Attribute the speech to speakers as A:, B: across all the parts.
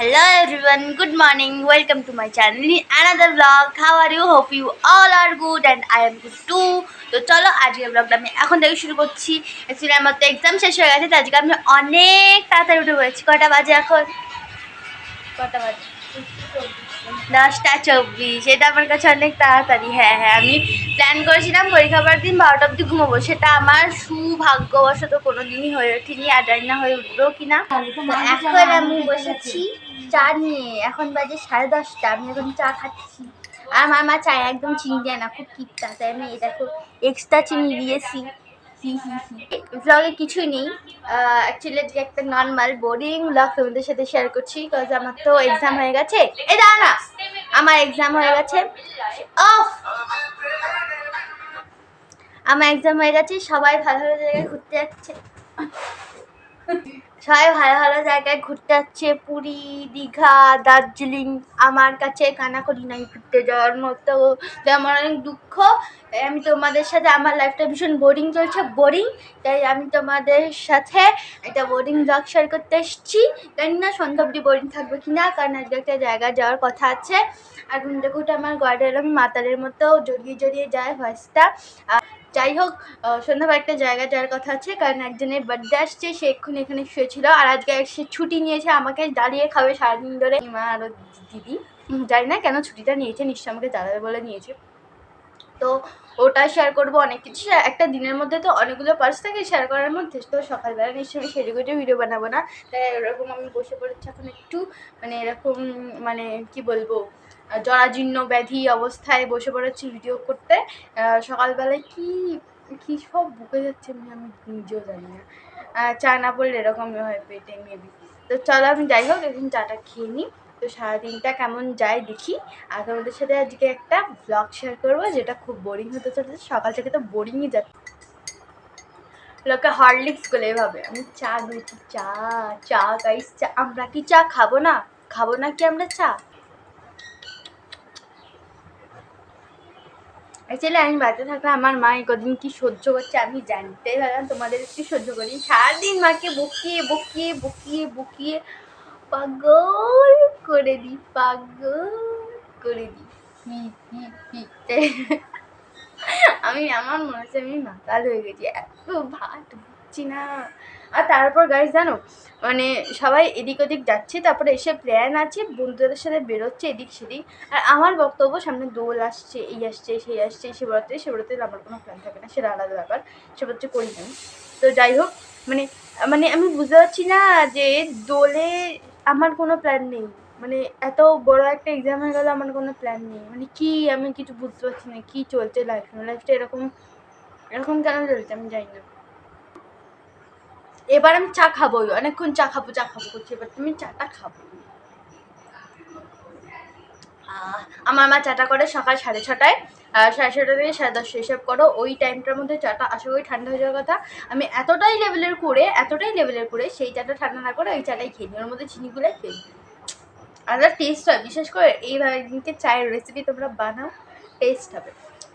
A: Hello everyone, good morning. Welcome to my channel. Another vlog. How are you? Hope you all are good and I am good too. তো চলো আজকে ব্লগটা আমি এখন থেকে শুরু করছি। অ্যাকচুয়ালি আমার তো এক্সাম শেষ হয়ে গেছে তো আজকে আমি অনেক তাড়াতাড়ি উঠে পড়েছি। কটা বাজে এখন? কটা বাজে? দশটা চব্বিশ। এটা আমার কাছে অনেক তাড়াতাড়ি। হ্যাঁ হ্যাঁ আমি প্ল্যান করেছিলাম পরীক্ষা পরের দিন বারোটা অব্দি ঘুমাবো। সেটা আমার সুভাগ্যবশত কোনো দিনই হয়ে ওঠেনি আর জানি না হয়ে উঠবেও কিনা। এখন আমি বসেছি চা নিয়ে, এখন বাজে সাড়ে দশটা, আমি এখন চা খাচ্ছি। আর আমার মা চায় একদম চিনি দেয় না খুব কিপটা, তাই আমি এই দেখো এক্সট্রা চিনি দিয়েছি। ব্লগে কিছুই নেই। অ্যাকচুয়ালি আজকে একটা নর্মাল বোরিং ব্লগ তোমাদের সাথে শেয়ার করছি বিকজ আমার তো এক্সাম হয়ে গেছে। এ দাঁড়া আমার এক্সাম হয়ে গেছে। অফ আমার এক্সাম হয়ে গেছে, সবাই ভালো ভালো জায়গায় ঘুরতে যাচ্ছে। সবাই ভালো ভালো জায়গায় ঘুরতে যাচ্ছে। পুরী, দীঘা, দার্জিলিং। আমার কাছে কানাকড়ি নাই ঘুরতে যাওয়ার মতো। আমার অনেক দুঃখ। আমি তোমাদের সাথে, আমার লাইফটা ভীষণ বোরিং চলছে। বোরিং তাই আমি তোমাদের সাথে একটা বোরিং ব্লগ শেয়ার করতে এসেছি। জানি না, সন্ধ্যা অব্দি বোরিং থাকবে কি না কারণ আজকে একটা জায়গা যাওয়ার কথা আছে। আর ঘুম থেকে উঠে আমার গড়ে এরকম মাতালের মতো জড়িয়ে জড়িয়ে যায় ভয়েসটা যাই হোক আহ, সন্ধ্যাবেলা একটা জায়গায় যাওয়ার কথা আছে কারণ একজনের বার্থডে আসছে সে এক্ষুনি এখানে শুয়েছিল। আর আজকে সে ছুটি নিয়েছে আমাকে দাঁড়িয়ে খাবে সারাদিন ধরে। মা আর ওর দিদি জানি না কেন ছুটিটা নিয়েছে নিশ্চয় আমাকে দাদাবে বলে নিয়েছে। তো ওটা শেয়ার করব অনেক কিছু। একটা দিনের মধ্যে তো অনেকগুলো পার্স থাকে শেয়ার করার মধ্যে তো সকালবেলা নিশ্চয়ই আমি গুটে ভিডিও বানাবো না। তাই এরকম আমি বসে পড়েছি এখন একটু। মানে এরকম মানে কি বলব? জরাজীর্ণ ব্যাধি অবস্থায় বসে পড়েছি ভিডিও করতে। সকালবেলায় কি কি সব বুকে যাচ্ছে আমি আমি নিজেও জানি না। চা না পড়লে এরকমই হয় পেটে মেবি তো চলো আমি যাই হোক, এখন চাটা খেয়ে নিই। তো সারাদিনটা কেমন যায় দেখি। আর তোমাদের সাথে আজকে একটা ব্লগ শেয়ার করব, যেটা খুব বোরিং হতে চলেছে। সকাল থেকে তো বোরিংই যাচ্ছে। লোকে হরলিক্স বলে এভাবে। আমি চা দিয়েছি চা চা গাইস চা, আমরা কি চা খাব না? খাব না কি আমরা চা? অ্যাকচুয়ালি আমি বাড়িতে থাকলে আমার মা কদিন কি সহ্য করছে আমি জানতেই পারলাম, তোমাদের একটু সহ্য করি। সারাদিন মাকে বকিয়ে বকিয়ে বকিয়ে বকিয়ে পাগল করে দিই পাগল করে দিই আমি, আমার মনে হচ্ছে আমি মাতাল হয়ে গেছি, এত ভাত বুঝছি না। আর তারপর গাইজ জানো মানে সবাই এদিক ওদিক যাচ্ছে, তারপরে এসে প্ল্যান আছে, বন্ধুদের সাথে বেরোচ্ছে এদিক সেদিক। আর আমার বক্তব্য সামনে দোল আসছে, এই আসছে, সেই আসছে, সে বেরোতে সে বেরোতে আমার কোনো প্ল্যান থাকে না, সেটা আলাদা ব্যাপার, সে হচ্ছে করি না। তো যাই হোক মানে মানে আমি বুঝতে পারছি না যে দোলে আমার কোনো প্ল্যান নেই। মানে এত বড় একটা এক্সাম হয়ে গেল, আমার কোনো প্ল্যান নেই। মানে কি আমি কিছু বুঝতে পারছি না, কী চলছে লাইফ লাইফটা এরকম এরকম কেন চলছে আমি জানি না। এবার আমি চা খাব, অনেকক্ষণ চা খাব চা খাব, করছি, এবার তুমি চাটা খাব আমার মা চাটা করে সকাল সাড়ে ছটায় সাড়ে ছটা থেকে সাড়ে দশটা হিসাব করো। ওই টাইমটার মধ্যে চাটা আশা করি ঠান্ডা হয়ে যাওয়ার কথা। আমি এতটাই লেভেলের করে এতটাই লেভেলের করে সেই চাটা ঠান্ডা না করে ওই চাটাই খেয়ে নিই। ওর মধ্যে চিনি গুলাই খেয়ে নিই। আলাদা টেস্ট হয়, বিশেষ করে এইভাবে দিনকে চায়ের রেসিপি তোমরা বানাও টেস্ট হবে।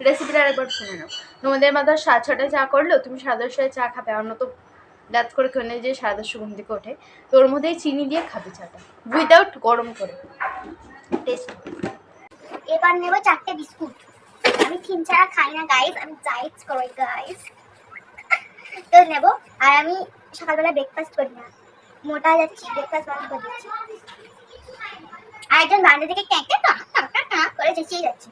A: রেসিপিটা আরেকবার শুনে নাও। তোমাদের মাথা সাড়ে ছটায় চা করলেও তুমি সাড়ে দশটায় চা খাবে। অন্য তো দাঁত করে খেলে যে সাড়ে দশটা ঘুম ওঠে, তো ওর মধ্যেই চিনি দিয়ে খাবে চাটা উইদাউট গরম করে। টেস্ট
B: এবার নেব চারটে বিস্কুট। আমি থিম ছাড়া খাই না গাইস আমি ডায়েট করি গাইস তো নেব, আর আমি সকালবেলা ব্রেকফাস্ট করি না। মোটা যাচ্ছি ব্রেকফাস্ট বন্ধ করে দিচ্ছি। আর একজন বারান্দা থেকে টাক করে চেঁচিয়ে যাচ্ছে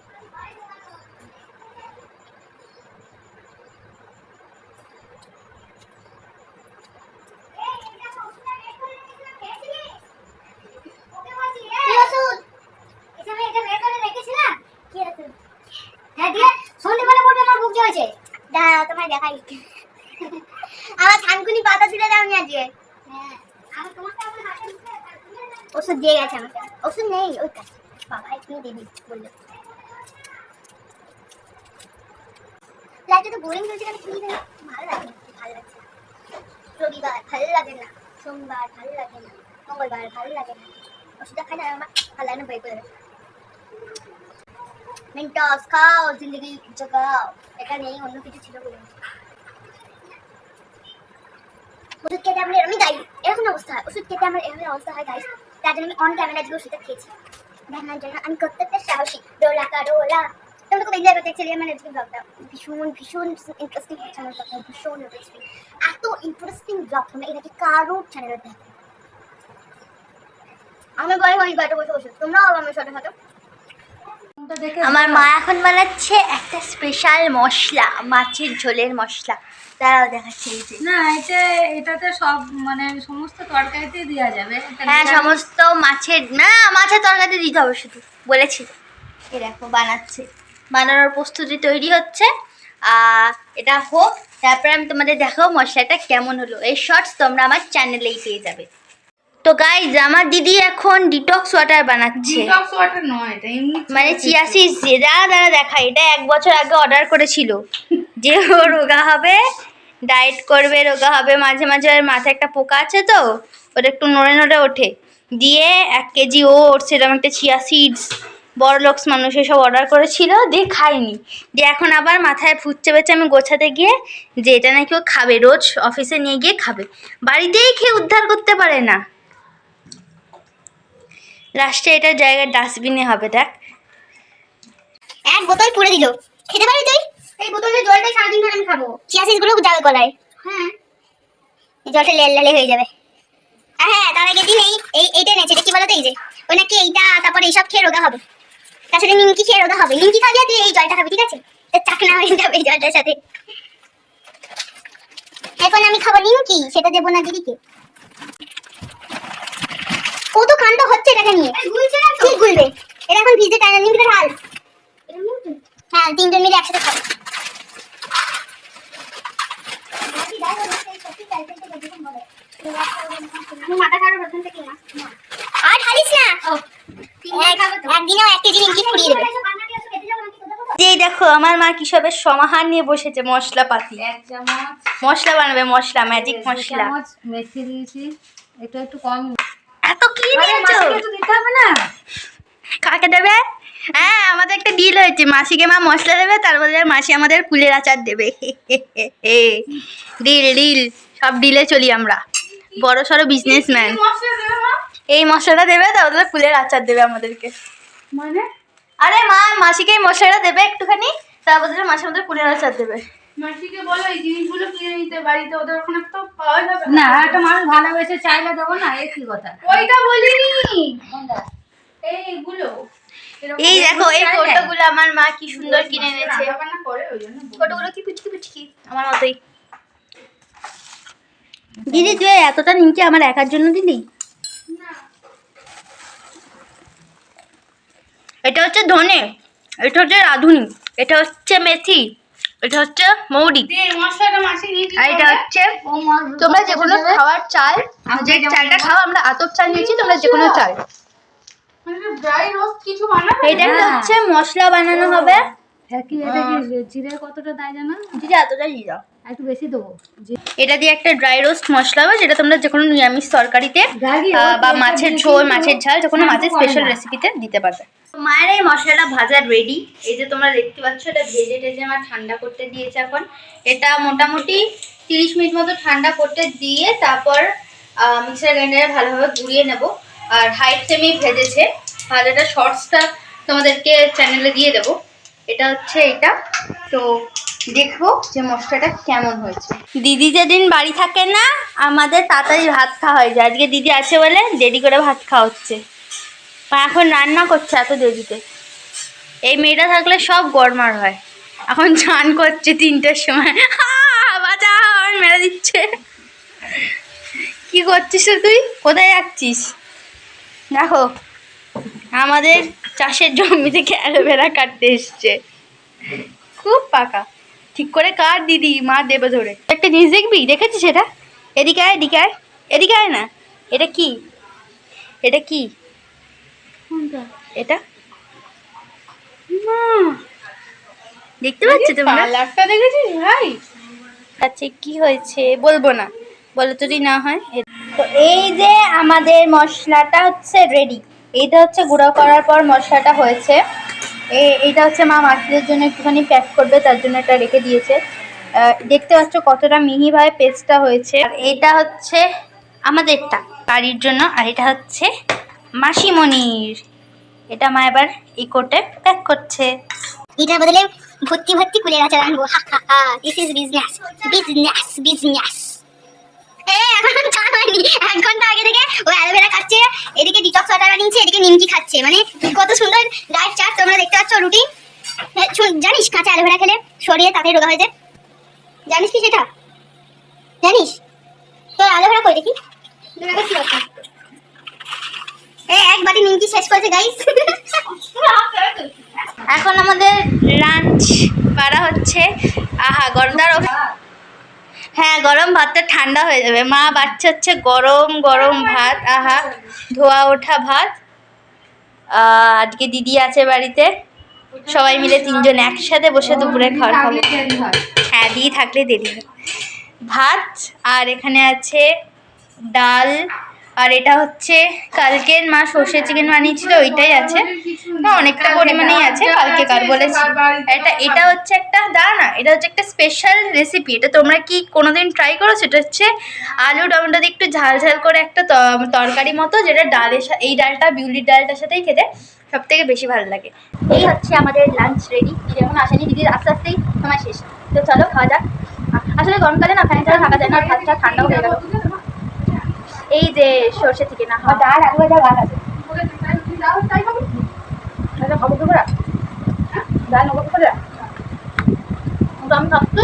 B: কি ওষুধ? এটা আমি এটা বের করে রেখেছিলাম। কি ওষুধ? হ্যাঁ, দিয়ে সন্ধ্যেবেলা পড়বে আমার বুক জ্বলছে। দাঁড়াও, তোমায় দেখাই। আমার থানকুনি পাতা তুলে দাও নি আজকে। হ্যাঁ, আমার তোমারটা আমার হাতে দিতে হবে। ওষুধ দিয়ে গেছে আমাকে ওষুধ নেই ওই তো। বাবা এক্ষুনি দিবি বলল লাইটটা তো বোরিং হয়েছে কেন কি জানি ভালো লাগে না, ভালো লাগছে না। রবিবার ভালো লাগে না সোমবার ভালো লাগে না মঙ্গলবার ভালো লাগে না ওষুধটা খাই না আমার ভালো লাগে না বের করে দেবে। মেন্টস খাও জিন্দগি জগাও এটা নেই অন্য কিছু ছিল বলে ওষুধ খেতে আমরা এরকমই গাই এরকম অবস্থা হয় ওষুধ খেতে আমার এরকম অবস্থা হয় গাইস
A: তার জন্য আমি অন ক্যামেরা দিয়েও সেটা খেয়েছি। দেখানোর জন্য আমি প্রত্যেকটা সাহসী। ডোলা কারোলা তোমরা খুব এনজয় করতে অ্যাকচুয়ালি আমার আজকে ব্লগটা ভীষণ ভীষণ ইন্টারেস্টিং হচ্ছে আমার ব্লগটা ভীষণ ইন্টারেস্টিং এত ইন্টারেস্টিং ব্লগ তোমরা। এটা কি কারোর চ্যানেলে দেখো আমি বলে ওই বসে বসে। তোমরাও আমার সাথে সাথে আমার মা এখন বানাচ্ছে একটা স্পেশাল মশলা মাছের ঝোলের মশলা। তারাও দেখাচ্ছে এই যে।
C: না এতে এটাতে সব মানে সমস্ত তরকারিতে দেওয়া যাবে।
A: হ্যাঁ সমস্ত মাছের না মাছের তরকারিতে দিতে হবে শুধু বলেছি। এ দেখো বানাচ্ছে। বানানোর প্রস্তুতি তৈরি হচ্ছে। আর এটা হোক তারপরে আমি তোমাদের দেখাবো মশলাটা কেমন হলো। এই শর্টস তোমরা আমার চ্যানেলেই পেয়ে যাবে। তো গাইজ আমার দিদি এখন ডিটক্স ওয়াটার বানাচ্ছে।
C: ডিটক্স ওয়াটার নয় এটা এমনি
A: মানে চিয়া সিডস দাঁড়া দাঁড়া দেখা এটা এক বছর আগে অর্ডার করেছিল। যে ও রোগা হবে ডায়েট করবে রোগা হবে মাঝে মাঝে ওর মাথায় একটা পোকা আছে তো ওটা একটু নড়ে নড়ে ওঠে। দিয়ে এক কেজি ওটস এরকম একটা চিয়া সিডস বড় লোকস মানুষ এসব অর্ডার করেছিল দিয়ে খাইনি দিয়ে এখন আবার মাথায় ফুটছে বেছে আমি গোছাতে গিয়ে যে এটা নাকি ও খাবে রোজ অফিসে নিয়ে গিয়ে খাবে। বাড়িতেই খেয়ে উদ্ধার করতে পারে না। লাস্টে এটা জায়গায় ডাস্টবিনে হবে দেখ। এক বোতল পুড়ে দিল। খেতে পারবি তুই? এই বোতলের জলটাই সারাদিন ধরে আমি খাব। চিয়া সিডসগুলো যাবে গলায়। হ্যাঁ। এই জলটা লেল লালে হয়ে যাবে। হ্যাঁ তার আগে দিন এই এই এইটা এটা কি বলতো এই যে। ওই নাকি এইটা তারপরে এইসব খেয়ে রোগা হবে। তার সাথে নিমকি খেয়ে রোগা হবে। নিমকি খাবি আর তুই এই জলটা খাবি ঠিক আছে? তো চাকনা হয়ে যাবে এই জলটার সাথে। এখন আমি খাব নিমকি সেটা দেবো না দিদিকে। কত কাণ্ড হচ্ছে এটাকে নিয়ে। ঠিক গুলবে। এটা এখন ভিজে টাইম নিমকিটা ঢাল। হ্যাঁ তিনজন মিলে একসাথে খাব। আর ঢালিস না। এক- একদিনেও এক কেজি নিমকি ফুরিয়ে দেবে এই দেখো আমার মা কি সবের সমাহার নিয়ে বসেছে? মশলা পাতি।
C: এক চামচ।
A: মশলা বানাবে মশলা ম্যাজিক
C: এক
A: মশলা।
C: চামচ মেথি দিয়েছি এটা একটু কম
A: এত কি
C: আরে
A: দিয়েছ
C: মাছকে তো দিতে হবে না।
A: কাকে দেবে? হ্যাঁ আমাদের একটা ডিল হয়েছে। মাসিকে মা মশলা দেবে তার বদলে মাসি আমাদের কুলের আচার দেবে। ডিল ডিল সব ডিলে চলি আমরা। বড় সড়ো বিজনেসম্যান এই মশলাটা দেবে তার বদলে কুলের আচার দেবে আমাদেরকে।
C: মানে?
A: আরে মা মাসিকে এই মশলাটা দেবে একটুখানি। তার বদলে মাসি আমাদের কুলের আচার দেবে।
D: মাসিকে বলো এই জিনিসগুলো কিনে নিতে বাড়িতে ওদের ওখানে তো পাওয়া যাবে
C: না। একটা মানুষ ভালোবেসে চাইলে দেবো না এই কি কথা?
D: ওইটা বলিনি। এইগুলো।
A: এই দেখো এই
C: চাইলে?
A: ফটোগুলো আমার মা কি সুন্দর কিনে এনেছে। ফটোগুলো কি পুচকি পুচকি? আমার মতোই। দিদি তুই এতটা নিমকি আমার একার জন্য দিলি? এটা হচ্ছে ধনে এটা হচ্ছে রাঁধুনি। এটা হচ্ছে মেথি এটা হচ্ছে মৌরি। আর এটা হচ্ছে তোমরা যে কোনো খাওয়ার চাল যে চালটা খাও আমরা আতপ চাল নিয়েছি তোমরা যে কোনো চাল।
D: মানে ড্রাই রোস্ট কিছু বানাবে?
A: এটা একটা
C: হ্যাঁ।
A: হচ্ছে মশলা বানানো হবে।
C: এটা কি জিরে কতটা দেয় জানো?
A: দিদি এতটা দিয়ে দাও।
C: আর একটু বেশি দেবো। জি-
A: এটা দিয়ে একটা ড্রাই রোস্ট মশলা হবে যেটা তোমরা যে কোনো নিরামিষ তরকারিতে বা মাছের ঝোল মাছের ঝাল যে কোনো মাছের স্পেশাল রেসিপিতে দিতে পারবে। মায়ের এই মশলাটা ভাজা রেডি এই যে তোমরা দেখতে পাচ্ছ, এটা ভেজে টেজে আমার ঠান্ডা করতে দিয়েছে এখন। এটা মোটামুটি তিরিশ মিনিট মতো ঠান্ডা করতে দিয়ে তারপর মিক্সার গ্রাইন্ডারে ভালোভাবে গুঁড়িয়ে নেব। আর হাই ফ্লেমেই ভেজেছে। ভাজাটা শর্টসটা তোমাদেরকে চ্যানেলে দিয়ে দেবো। এটা হচ্ছে এটা। তো দেখব যে মশলাটা কেমন হয়েছে। দিদি যেদিন বাড়ি থাকে না, আমাদের তাড়াতাড়ি ভাত খাওয়া হয়ে যায়। আজকে দিদি আছে বলে দেরি করে ভাত খাওয়া হচ্ছে। মা এখন রান্না করছে এত দেরিতে। এই মেয়েটা থাকলে সব গরমার হয়। এখন চান করছে তিনটের সময়। আমার মেরে দিচ্ছে। কি করছিস তুই? কোথায় যাচ্ছিস? দেখো, আমাদের চাষের জমি থেকে অ্যালোভেরা কাটতে এসছে। খুব পাকা। ঠিক করে কার দিদি, মা দেবে ধরে। একটা জিনিস দেখবি? দেখেছিস এটা? এদিকে আয় এদিকে আয়। এদিকে আয় না। এটা কি? এটা কি? এটা? দেখতে পাচ্ছ তোমরা?
D: কালারটা দেখেছিস ভাই?
A: আচ্ছা কি হয়েছে? বলব না। বলো যদি না হয়। তো এই যে আমাদের মশলাটা হচ্ছে রেডি এইটা হচ্ছে গুঁড়ো করার পর মশলাটা হয়েছে। এ- এইটা হচ্ছে মা মাছদের জন্য একটুখানি প্যাক করবে তার জন্য এটা রেখে দিয়েছে। দেখতে পাচ্ছ কতটা মিহিভাবে পেস্টটা হয়েছে। আর এটা হচ্ছে আমাদেরটা। কারির জন্য আর এটা হচ্ছে মাসিমণির। এটা মা এবার এই কোটে প্যাক করছে।
B: এটার বদলে ভর্তি ভর্তি কুলের আচার হা this is business business business এক ঘণ্টা আগে থেকে ও অ্যালোভেরা খাচ্ছে, এদিকে ডিটক্স ওয়াটার বানিয়েছে, এদিকে নিমকি খাচ্ছে। মানে কত সুন্দর ডায়েট চার্ট তোমরা দেখতে পাচ্ছ রুটিন জানিস কাঁচা অ্যালোভেরা খেলে শরীরে তাড়াতাড়ি রোগা হয়ে যায়? জানিস কি সেটা? জানিস? তোর অ্যালোভেরা কই দেখি? এক বাটি নিমকি শেষ করেছে গাইস
A: এখন আমাদের লাঞ্চ করা হচ্ছে। আহা, গরম দাঁড়ো হ্যাঁ গরম ভাতটা ঠান্ডা হয়ে যাবে। মা বাচ্চা হচ্ছে গরম গরম ভাত। আহা, ধোয়া ওঠা ভাত। আজকে দিদি আছে বাড়িতে। সবাই মিলে তিনজন একসাথে বসে দুপুরে খাওয়া খাব
C: হ্যাঁ
A: দিয়ে থাকলে দেরি ভাত, আর এখানে আছে ডাল আর এটা হচ্ছে কালকের মা সর্ষে চিকেন বানিয়েছিল, ওইটাই আছে। না, অনেকটা পরিমাণেই আছে, কালকে কার বলেছি। এটা এটা হচ্ছে একটা, দাঁড়া না, এটা হচ্ছে একটা স্পেশাল রেসিপি এটা তোমরা কি কোনোদিন ট্রাই করেছ? এটা হচ্ছে আলু টমেটো দিয়ে একটু ঝাল ঝাল করে একটা তরকারি মতো, যেটা ডালের সাথে এই ডালটা, বিউলির ডালটার সাথেই খেতে সব থেকে বেশি ভালো লাগে। এই হচ্ছে আমাদের লাঞ্চ রেডি যেমন আসেনি দিদির আস্তে আস্তেই সময় শেষ। তো চলো, খাওয়া যাক। আসলে গরমকালে না ফ্যান ছাড়া থাকা যায় না ঠান্ডাও হয়ে গেল। এই যে সর্ষে থেকে না আমার ডাল আলু ভাজা ভাত আছে। আচ্ছা, খাব কি ডাল নেব তো আমি ভাবছি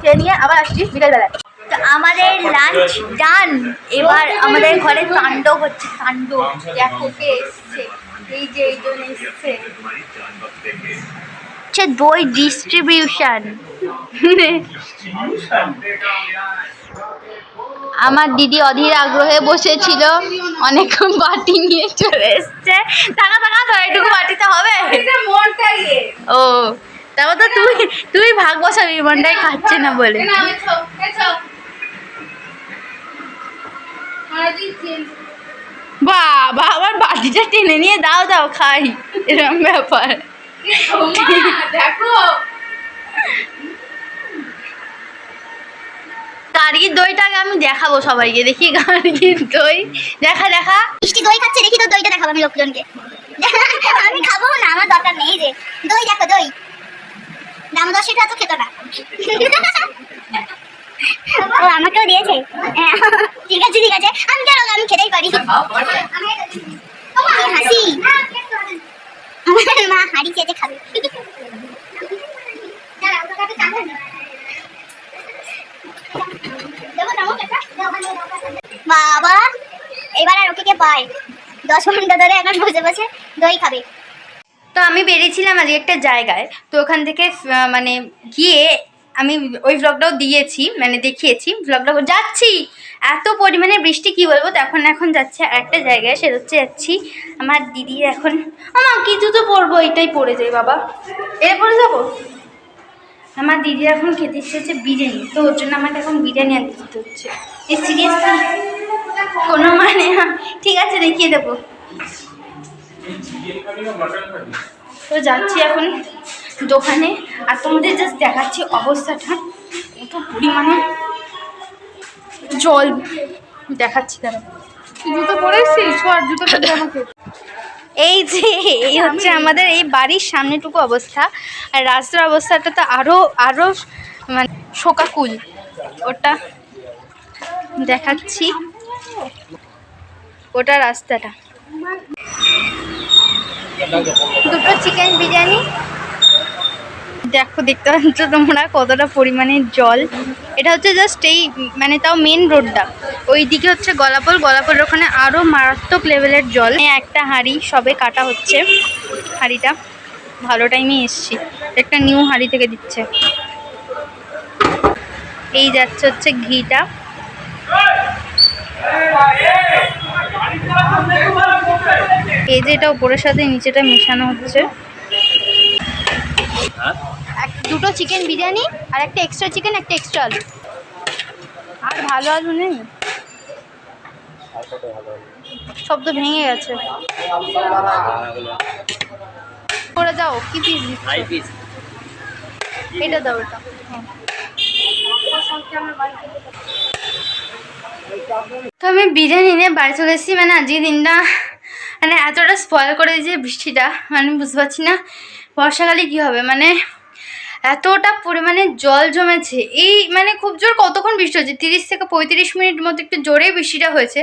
A: খেয়ে নিয়ে আবার আসছি বিকালবেলায়। তো আমাদের লাঞ্চ ডান এবার আমাদের ঘরে তাণ্ডব হচ্ছে তাণ্ডব। দেখো এসছে। এই যে এসছে। হচ্ছে দই ডিস্ট্রিবিউশন আমার দিদি অধীর আগ্রহে বসেছিল অনেকক্ষণ বাটি নিয়ে চলে এসছে। টাকা টাকা তো এটুকু বাটিতে হবে? ও তারপর তো তুই তুই ভাগ বসাবি মনটাই খাচ্ছে না বলে। বাবা আবার বাটিটা টেনে নিয়ে দাও দাও খাই। এরকম ব্যাপার।
C: ওমা,
A: গার্গির দইটাকে আমি দেখাবো সবাইকে দেখি গার্গির দই। দেখা দেখা।
B: মিষ্টি দই খাচ্ছে দেখি তো দইটা দেখাবো আমি লোকজনকে। আমি খাব না আমার দরকার নেই যে। দই দেখো দই। দাম দশেটা তো খেতো না। আমাকেও দিয়েছে? হ্যাঁ, ঠিক আছে ঠিক আছে। আমি কেন আমি খেতেই পারি। হাসি। আমার মা হাড়ি চেটে খাবে। বাবা, এবার আর ওকে কে পায়? দশ ঘণ্টা ধরে এখন বসে বসে দই খাবে।
A: তো আমি বেরিয়েছিলাম আজকে একটা জায়গায়, তো ওখান থেকে মানে গিয়ে আমি ওই ব্লগটাও দিয়েছি মানে দেখিয়েছি। ব্লগটা যাচ্ছি! এত পরিমাণে বৃষ্টি, কি বলব? তো এখন যাচ্ছে একটা জায়গায়, সেটা হচ্ছে যাচ্ছি আমার দিদির এখন আমার কি জুতো পরবো? এটাই পরে যাই, বাবা। এ পরে যাব? আমার দিদি এখন খেতে ইচ্ছে হচ্ছে বিরিয়ানি। তো ওর জন্য আমাকে এখন বিরিয়ানি আনতে যেতে হচ্ছে। এই সিরিয়াসলি কোনো মানে ঠিক আছে, দেখিয়ে দেবো। তো যাচ্ছি এখন দোকানে, আর তোমাদের জাস্ট দেখাচ্ছি অবস্থাটা। কত পরিমাণে জল দেখাচ্ছি তারা।
D: জুতো পরে এসছিস জুতো আমাকে।
A: এই যে এই হচ্ছে আমাদের এই বাড়ির সামনেটুকু অবস্থা। আর রাস্তার অবস্থাটা তো আরও আরও মানে শোকাকুল। ওটা দেখাচ্ছি। ওটা রাস্তাটা। দুটো চিকেন বিরিয়ানি। দেখো দেখতে পাচ্ছ তোমরা কতটা পরিমাণে জল। এটা হচ্ছে জাস্ট এই মানে তাও মেন রোডটা ওই দিকে হচ্ছে গলাপল। গলাপলের ওখানে আরও মারাত্মক লেভেলের জল। একটা হাঁড়ি সবে কাটা হচ্ছে। হাঁড়িটা ভালো টাইমে এসছি। একটা নিউ হাঁড়ি থেকে দিচ্ছে। এই যাচ্ছে হচ্ছে ঘিটা। এই যে এটা উপরের সাথে নিচেটা মেশানো হচ্ছে। এক দুটো চিকেন বিরিয়ানি আর একটা এক্সট্রা চিকেন একটা এক্সট্রা আলু। আর ভালো আলু নেই? তো ভেঙে গেছে। করে দাও কি পিস এটা দাও এটা। হ্যাঁ। তো আমি বিরিয়ানি নিয়ে বাড়ি চলে এসেছি মানে আজকে দিনটা মানে এতটা স্পয়েল করে দিয়েছে বৃষ্টিটা মানে বুঝতে পারছি না। বর্ষাকালে কী হবে? মানে এতটা পরিমাণে জল জমেছে। এই মানে খুব জোর কতক্ষণ বৃষ্টি হচ্ছে? তিরিশ থেকে পঁয়ত্রিশ মিনিট মতো একটু জোরেই বৃষ্টিটা হয়েছে।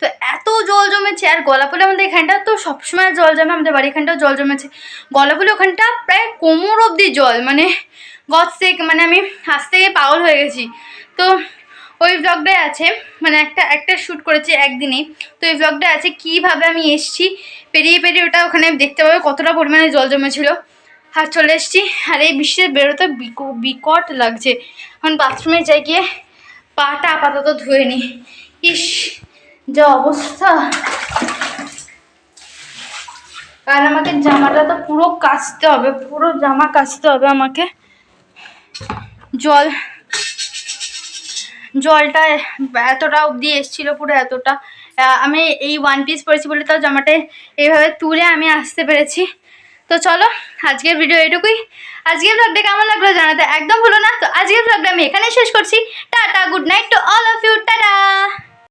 A: তো এত জল জমেছে, আর গলাপুলে আমাদের এখানটা তো সবসময় জল জমে, আমাদের বাড়ি এখানটাও জল জমেছে। গলাপুলে ওখানটা প্রায় কোমর অবধি জল মানে গছ থেকে মানে আমি আসতে গিয়ে পাগল হয়ে গেছি। তো ওই ব্লগটাই আছে মানে একটা একটা শ্যুট করেছি একদিনে তো ওই ব্লগটা আছে, কীভাবে আমি এসছি, পেরিয়ে পেরিয়ে ওটা ওখানে দেখতে পাবে, কতটা পরিমাণে জল জমেছিল। আর চলে এসছি। আর এই বৃষ্টিতে বেরোতে বিক- বিকট লাগছে। এখন বাথরুমে যাই গিয়ে পাটা আপাতত ধুয়ে নি ইস, যা অবস্থা। আর আমাকে জামাটা তো পুরো কাচতে হবে, পুরো জামা কাচতে হবে আমাকে। জল, জলটা এতটা অবধি এসেছিল পুরো এতটা। আমি এই ওয়ান পিস পরেছি বলে তাও জামাটা এইভাবে তুলে আমি আসতে পেরেছি। তো চলো আজকের ভিডিও এটুকুই আজকের ব্লগটা কেমন লাগল জানাতে একদম ভুলো না। তো আজকের ব্লগটা আমি এখানে শেষ করছি। Tata good night to all of you tata!